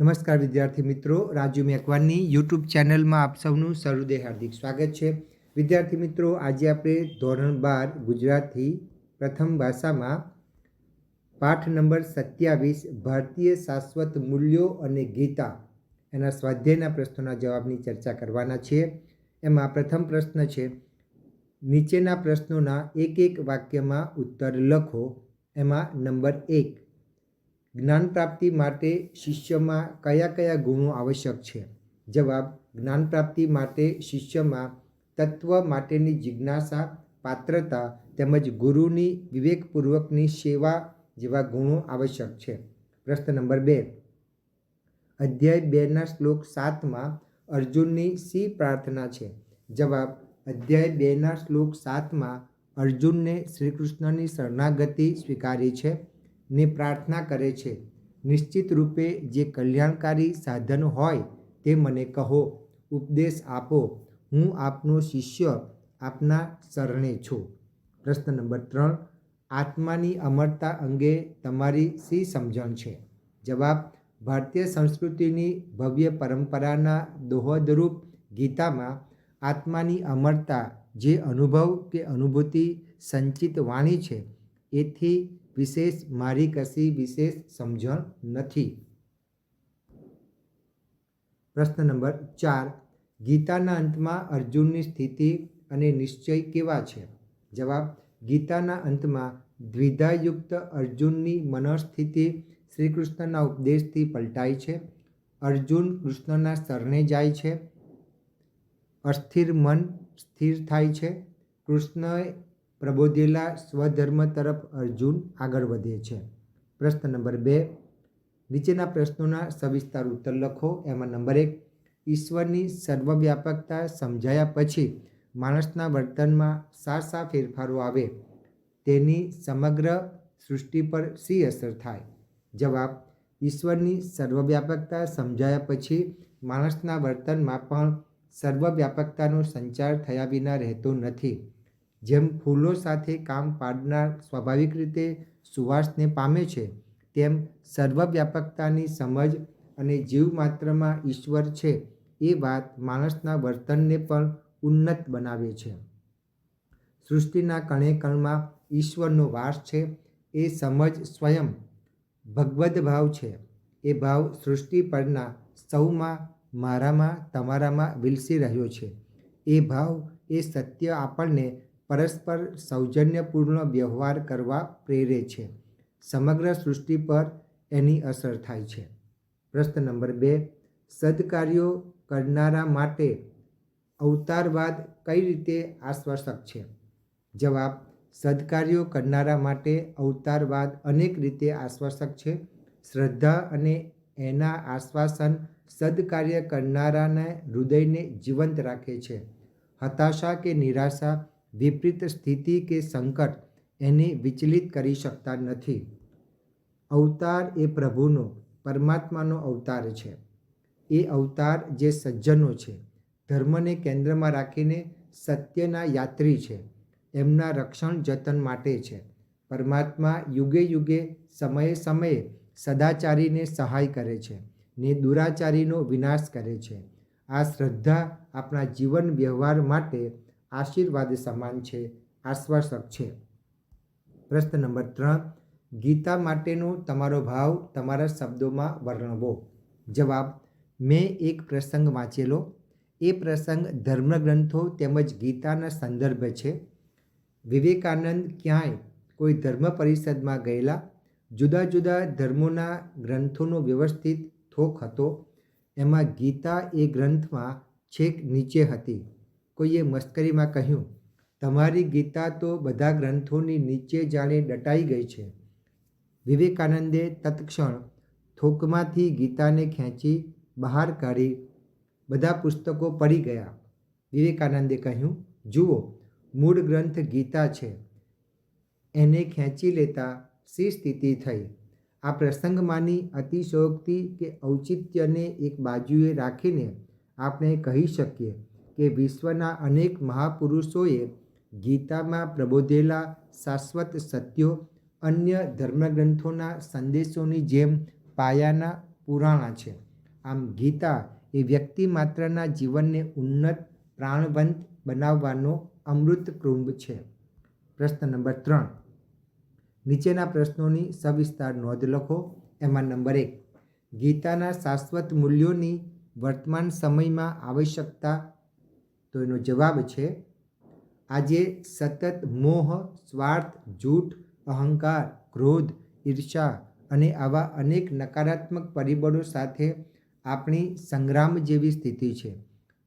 નમસ્કાર વિદ્યાર્થી મિત્રો, રાજુ મેકવાનની યુટ્યુબ ચેનલમાં આપ સૌનું સહૃદય હાર્દિક સ્વાગત છે. વિદ્યાર્થી મિત્રો, આજે આપણે ધોરણ બાર ગુજરાતી પ્રથમ ભાષામાં પાઠ નંબર સત્યાવીસ, ભારતીય શાશ્વત મૂલ્યો અને ગીતા એના સ્વાધ્યાયના પ્રશ્નોના જવાબની ચર્ચા કરવાના છીએ એમાં પ્રથમ પ્રશ્ન છે, નીચેના પ્રશ્નોના એક એક વાક્યમાં ઉત્તર લખો. એમાં નંબર એક જ્ઞાન પ્રાપ્તિ માટે શિષ્યમાં કયા કયા ગુણો આવશ્યક છે? જવાબ જ્ઞાન પ્રાપ્તિ માટે શિષ્યમાં તત્વ માટેની જિજ્ઞાસા, પાત્રતા તેમજ ગુરુની વિવેકપૂર્વકની સેવા જેવા ગુણો આવશ્યક છે. પ્રશ્ન નંબર બે. અધ્યાય બેના શ્લોક સાતમાં અર્જુનની સી પ્રાર્થના છે? જવાબ, અધ્યાય બેના શ્લોક સાતમાં અર્જુનને શ્રીકૃષ્ણની શરણાગતિ સ્વીકારી છે. ને પ્રાર્થના કરે છે. નિશ્ચિત રૂપે જે કલ્યાણકારી સાધન હોય તે મને કહો. ઉપદેશ આપો. હું આપનો શિષ્ય આપના શરણે છું. પ્રશ્ન નંબર ત્રણ. આત્માની અમરતા અંગે તમારી શી સમજણ છે? જવાબ. ભારતીય સંસ્કૃતિની ભવ્ય પરંપરાના દોહદરૂપ ગીતામાં આત્માની અમરતા જે અનુભવ કે અનુભૂતિ સંચિત વાણી છે, એથી વિશેષ મારી કશી વિશેષ સમજણ નથી. પ્રશ્ન નંબર ચાર. ગીતાના અંતમાં અર્જુનની સ્થિતિ અને નિશ્ચય કેવા છે? જવાબ, ગીતાના અંતમાં દ્વિધાયુક્ત અર્જુનની મનસ્થિતિ શ્રી કૃષ્ણના ઉપદેશથી પલટાય છે. અર્જુન કૃષ્ણના શરણે જાય છે. અસ્થિર મન સ્થિર થાય છે. કૃષ્ણએ પ્રબોધેલા સ્વધર્મ તરફ અર્જુન આગળ વધે છે. પ્રશ્ન નંબર બે, નીચેના પ્રશ્નોના સવિસ્તાર ઉત્તર લખો. એમાં નંબર એક, ઈશ્વરની સર્વવ્યાપકતા સમજાયા પછી માણસના વર્તનમાં શા શા ફેરફારો આવે, તેની સમગ્ર સૃષ્ટિ પર શી અસર થાય? જવાબ, ઈશ્વરની સર્વવ્યાપકતા સમજાયા પછી માણસના વર્તનમાં પણ સર્વવ્યાપકતાનો સંચાર થયા વિના રહેતો નથી. જેમ ફૂલો સાથે કામ પાડનાર સ્વાભાવિક રીતે સુવાસને પામે છે, તેમ સર્વવ્યાપકતાની સમજ અને જીવ માત્રમાં ઈશ્વર છે એ વાત માણસના વર્તનને પણ ઉન્નત બનાવે છે. સૃષ્ટિના કણે કણમાં ઈશ્વરનો વાસ છે એ સમજ સ્વયં ભગવદ ભાવ છે. એ ભાવ સૃષ્ટિ પરના સૌમાં મારામાં તમારામાં વિલસી રહ્યો છે. એ ભાવ એ સત્ય આપણને પરસ્પર સૌજન્યપૂર્ણ વ્યવહાર કરવા પ્રેરે છે. સમગ્ર સૃષ્ટિ પર એની અસર થાય છે. પ્રશ્ન નંબર બે, સદકાર્યો કરનારા માટે અવતારવાદ કઈ રીતે આશ્વાસક છે? જવાબ, સદકાર્યો કરનારા માટે અવતારવાદ અનેક રીતે આશ્વાસક છે. શ્રદ્ધા અને એના આશ્વાસન સદકાર્ય કરનારાના હૃદયને જીવંત રાખે છે. હતાશા કે નિરાશા વિપરીત સ્થિતિ કે સંકટ એને વિચલિત કરી શકતા નથી. અવતાર એ પ્રભુનો, પરમાત્માનો અવતાર છે. એ અવતાર જે સજ્જનો છે. ધર્મને કેન્દ્રમાં રાખીને સત્યના યાત્રી છે. એમના રક્ષણ જતન માટે છે. પરમાત્મા યુગે યુગે, સમયે સમયે સદાચારીને સહાય કરે છે ને દુરાચારીનો વિનાશ કરે છે. આ શ્રદ્ધા આપણા જીવન વ્યવહાર માટે આશીર્વાદ સમાન છે, આશ્વાસક છે. પ્રશ્ન નંબર ત્રણ, ગીતા માટેનો તમારો ભાવ તમારા શબ્દોમાં વર્ણવો. જવાબ, મેં એક પ્રસંગ વાંચેલો. એ પ્રસંગ ધર્મગ્રંથો તેમજ ગીતાના સંદર્ભ છે. વિવેકાનંદ ક્યાંય કોઈ ધર્મ પરિષદમાં ગયેલા? જુદા જુદા ધર્મોના ગ્રંથોનો વ્યવસ્થિત થોક હતો. એમાં ગીતા એ ગ્રંથમાં છેક નીચે હતી. કોઈએ મસ્કરીમાં કહ્યું, તમારી ગીતા તો બધા ગ્રંથોની નીચે જાણે દટાઈ ગઈ છે. વિવેકાનંદે તત્ક્ષણ થોકમાંથી ગીતાને ખેંચી બહાર કાઢી બધા પુસ્તકો પડી ગયા. વિવેકાનંદે કહ્યું, જુઓ, મૂળ ગ્રંથ ગીતા છે. એને ખેંચી લેતા શી સ્થિતિ થઈ? આ પ્રસંગમાંની અતિશયોક્તિ કે ઔચિત્યને એક બાજુએ રાખીને આપણે કહી શકીએ કે વિશ્વના અનેક મહાપુરુષોએ ગીતામાં પ્રબોધેલા શાશ્વત સત્યો, અન્ય ધર્મગ્રંથોના સંદેશોની જેમ પાયાના પુરાણા છે. આમ ગીતા એ વ્યક્તિ માત્રના જીવનને ઉન્નત, પ્રાણવંત બનાવવાનો અમૃત કુંભ છે. પ્રશ્ન નંબર ત્રણ. નીચેના પ્રશ્નોની સવિસ્તાર નોંધ લખો. એમાં નંબર એક. ગીતાના શાશ્વત મૂલ્યોની વર્તમાન સમયમાં આવશ્યકતા તો એનો જવાબ છે, આજે સતત મોહ, સ્વાર્થ, જૂઠ, અહંકાર, ક્રોધ ઈર્ષા અને આવા અનેક નકારાત્મક પરિબળો સાથે આપણી સંગ્રામ જેવી સ્થિતિ છે.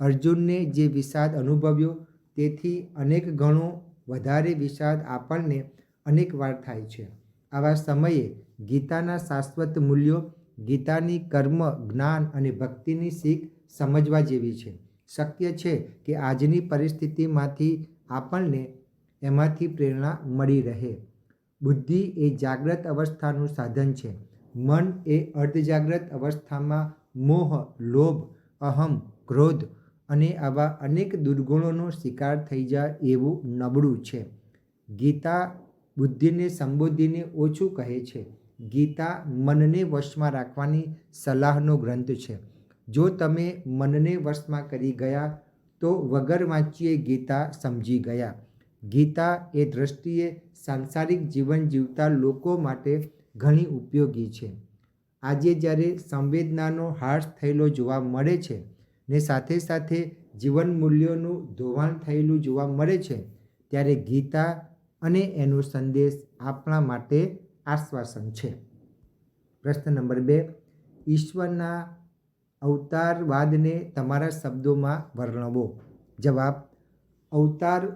અર્જુનને જે વિષાદ અનુભવ્યો તેથી અનેક ગણો વધારે વિષાદ આપણને અનેકવાર થાય છે. આવા સમયે ગીતાના શાશ્વત મૂલ્યો ગીતાની કર્મ, જ્ઞાન અને ભક્તિની શીખ સમજવા જેવી છે. શક્ય છે કે આજની પરિસ્થિતિમાંથી આપણને એમાંથી પ્રેરણા મળી રહે. બુદ્ધિ એ જાગ્રત અવસ્થાનું સાધન છે. મન એ અર્ધજાગ્રત અવસ્થામાં મોહ, લોભ, અહમ, ક્રોધ અને આવા અનેક દુર્ગુણોનો શિકાર થઈ જાય એવું નબળું છે. ગીતા બુદ્ધિને સંબોધીને ઓછું કહે છે. ગીતા મનને વશમાં રાખવાની સલાહનો ગ્રંથ છે. જો તમે મનને વશમાં કરી ગયા, તો વગર વાંચીએ ગીતા સમજી ગયા. ગીતા એ દ્રષ્ટિએ સાંસારિક જીવન જીવતા લોકો માટે ઘણી ઉપયોગી છે. આજે જ્યારે સંવેદનાનો હાર્શ થયેલો જોવા મળે છે ને સાથે સાથે જીવન મૂલ્યોનું ધોવાણ થયેલું જોવા મળે છે, ત્યારે ગીતા અને એનો સંદેશ આપણા માટે આશ્વાસન છે. પ્રશ્ન નંબર બે, ઈશ્વરના અવતારવાદને તમારા શબ્દોમાં વર્ણવો. જવાબ, અવતાર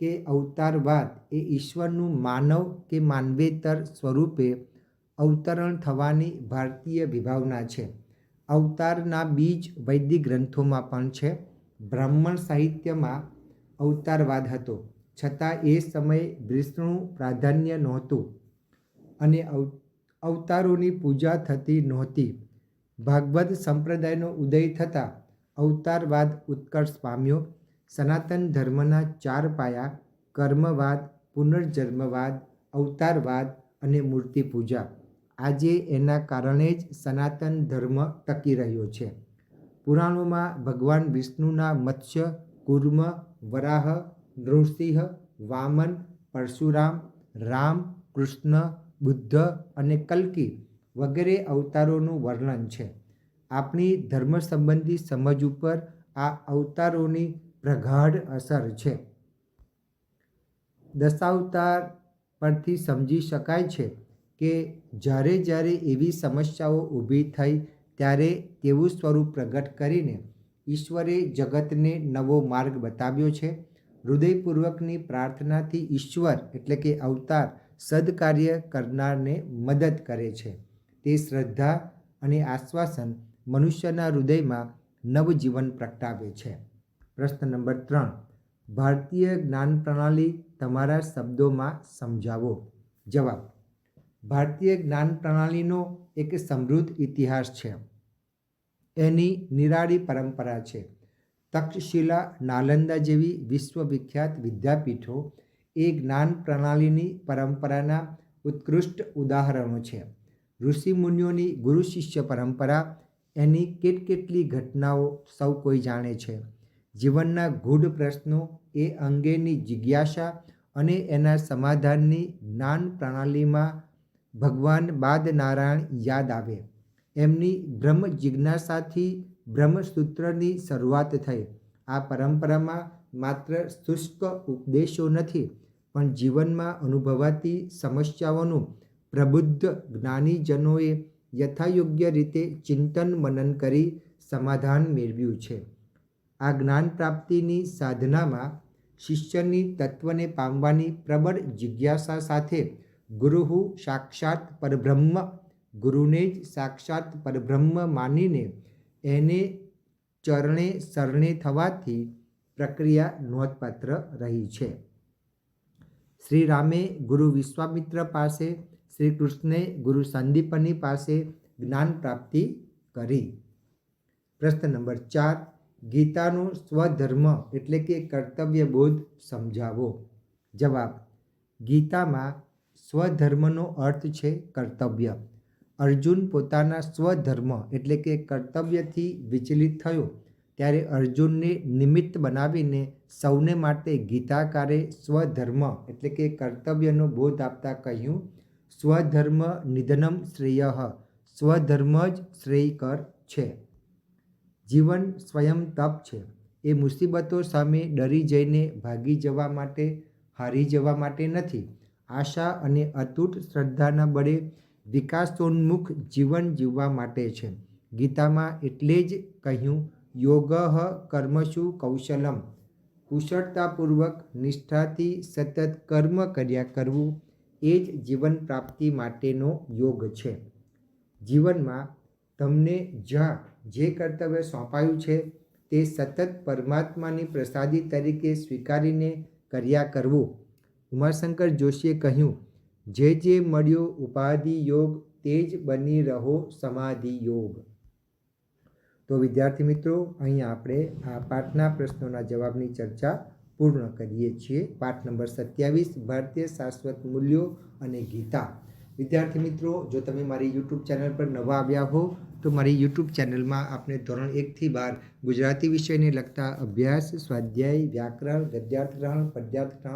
કે અવતારવાદ એ ઈશ્વરનું માનવ કે માનવેતર સ્વરૂપે અવતરણ થવાની ભારતીય વિભાવના છે. અવતારના બીજ વૈદિક ગ્રંથોમાં પણ છે. બ્રાહ્મણ સાહિત્યમાં અવતારવાદ હતો. છતાં એ સમયે વિષ્ણુ પ્રાધાન્ય નહોતું અને અવતારોની પૂજા થતી નહોતી. ભાગવત સંપ્રદાયનો ઉદય થતાં અવતારવાદ ઉત્કર્ષ પામ્યો. સનાતન ધર્મના ચાર પાયા, કર્મવાદ, પુનર્જન્મવાદ, અવતારવાદ અને મૂર્તિ પૂજા આજે એના કારણે જ સનાતન ધર્મ ટકી રહ્યો છે. પુરાણોમાં ભગવાન વિષ્ણુના મત્સ્ય, કુર્મ, વરાહ, નૃસિંહ, વામન, પરશુરામ, રામ, કૃષ્ણ, બુદ્ધ અને કલ્કી વગેરે અવતારોનું વર્ણન છે. આપણી ધર્મ સંબંધી સમજ ઉપર આ અવતારોની પ્રગાઢ અસર છે. દશાવતાર પરથી સમજી શકાય છે કે જ્યારે જ્યારે એવી સમસ્યાઓ ઊભી થઈ ત્યારે તેવું સ્વરૂપ પ્રગટ કરીને ઈશ્વરે જગતને નવો માર્ગ બતાવ્યો છે. હૃદયપૂર્વકની પ્રાર્થનાથી ઈશ્વર એટલે કે અવતાર સદકાર્ય કરનારને મદદ કરે છે. તે શ્રદ્ધા અને આશ્વાસન મનુષ્યના હૃદયમાં નવજીવન પ્રગટાવે છે. પ્રશ્ન નંબર ત્રણ. ભારતીય જ્ઞાન પ્રણાલી તમારા શબ્દોમાં સમજાવો. જવાબ. ભારતીય જ્ઞાન પ્રણાલીનો એક સમૃદ્ધ ઇતિહાસ છે. એની નિરાળી પરંપરા છે. તક્ષશિલા નાલંદા જેવી વિશ્વવિખ્યાત વિદ્યાપીઠો એ જ્ઞાન પ્રણાલીની પરંપરાના ઉત્કૃષ્ટ ઉદાહરણો છે. ઋષિમુનિઓની ગુરુ શિષ્ય પરંપરા એની કેટકેટલી ઘટનાઓ સૌ કોઈ જાણે છે. જીવનના ગૂઢ પ્રશ્નો એ અંગેની જિજ્ઞાસા અને એના સમાધાનની જ્ઞાન પ્રણાલીમાં ભગવાન બાદ નારાયણ યાદ આવે. એમની બ્રહ્મ જિજ્ઞાસાથી બ્રહ્મસૂત્રની શરૂઆત થઈ. આ પરંપરામાં માત્ર શુષ્ક ઉપદેશો નથી, પણ જીવનમાં અનુભવાતી સમસ્યાઓનું પ્રબુદ્ધ જ્ઞાનીજનોએ યથાયોગ્ય રીતે ચિંતન મનન કરી સમાધાન મેળવ્યું છે. આ જ્ઞાન પ્રાપ્તિની સાધનામાં શિષ્યની તત્વને પામવાની પ્રબળ જિજ્ઞાસા સાથે ગુરુ સાક્ષાત પરબ્રહ્મ, ગુરુને જ સાક્ષાત પરબ્રહ્મ માનીને એને ચરણે શરણે થવાથી પ્રક્રિયા નોંધપાત્ર રહી છે. શ્રી રામે ગુરુ વિશ્વામિત્ર પાસે શ્રી કૃષ્ણે ગુરુ સંદીપની પાસે જ્ઞાન પ્રાપ્તિ કરી. પ્રશ્ન નંબર ચાર, ગીતાનો સ્વધર્મ એટલે કે કર્તવ્ય બોધ સમજાવો. જવાબ, ગીતામાં સ્વધર્મનો અર્થ છે કર્તવ્ય. અર્જુન પોતાના સ્વધર્મ એટલે કે કર્તવ્યથી વિચલિત થયો. ત્યારે અર્જુનને નિમિત્ત બનાવીને સૌને માટે ગીતાકારે સ્વધર્મ એટલે કે કર્તવ્યનો બોધ આપતા કહ્યું સ્વધર્મ નિધનમ શ્રેય. સ્વધર્મ જ શ્રેયકર છે. જીવન સ્વયં તપ છે. એ મુસીબતો સામે ડરી જઈને ભાગી જવા માટે, હારી જવા માટે નથી. આશા અને અતૂટ શ્રદ્ધાના બળે વિકાસોન્મુખ જીવન જીવવા માટે છે. ગીતામાં એટલે જ કહ્યું, યોગ કર્મશુ કૌશલમ. કુશળતાપૂર્વક નિષ્ઠાથી સતત કર્મ કર્યા કરવું એ જ જીવન પ્રાપ્તિ માટેનો યોગ છે. જીવનમાં તમને જ્યાં જે કર્તવ્ય સોંપાયું છે, તે સતત પરમાત્માની પ્રસાદી તરીકે સ્વીકારીને કર્યા કરવું. ઉમાશંકર જોશીએ કહ્યું, જે જે મળ્યો ઉપાધિ યોગ, તે જ બની રહો સમાધિ યોગ. તો વિદ્યાર્થી મિત્રો, અહીં આપણે આ પાઠના પ્રશ્નોના જવાબની ચર્ચા પૂર્ણ કરીએ છીએ. પાઠ નંબર સત્યાવીસ, ભારતીય શાશ્વત મૂલ્યો અને ગીતા. વિદ્યાર્થી મિત્રો, જો તમે મારી યુટ્યુબ ચેનલ પર નવા આવ્યા હો, તો મારી યુટ્યુબ ચેનલમાં આપણે ધોરણ એકથી બાર ગુજરાતી વિષયને લગતા અભ્યાસ, સ્વાધ્યાય, વ્યાકરણ ગદ્યાર્થરણ ગ્રહણ પદ્યાર્થ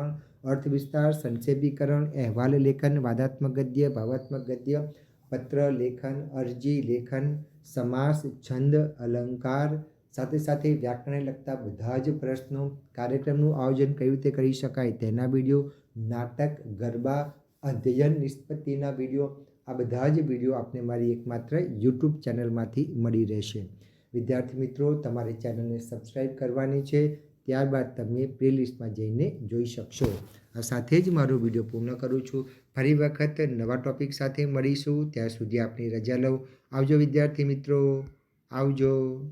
અર્થ વિસ્તાર, સંક્ષેપીકરણ, અહેવાલ લેખન, વાદાત્મક ગદ્ય, ભાવાત્મક ગદ્ય, પત્ર લેખન, અરજી લેખન, સમાસ, છંદ, અલંકાર સાથે સાથે વ્યાકરણને લગતા બધા જ પ્રશ્નો કાર્યક્રમનું આયોજન કઈ રીતે કરી શકાય તેના વીડિયો, નાટક, ગરબા, અધ્યયન નિષ્પત્તિના વીડિયો, આ બધા જ વીડિયો આપને મારી એકમાત્ર યુટ્યુબ ચેનલમાંથી મળી રહેશે. વિદ્યાર્થી મિત્રો, તમારે ચેનલને સબસ્ક્રાઈબ કરવાની છે, ત્યારબાદ તમે પ્લેલિસ્ટમાં જઈને જોઈ શકશો. આ સાથે જ મારો વીડિયો પૂર્ણ કરું છું. ફરી વખત નવા ટોપિક સાથે મળીશું. ત્યાં સુધી આપની રજા લઉં. આવજો વિદ્યાર્થી મિત્રો. આવજો.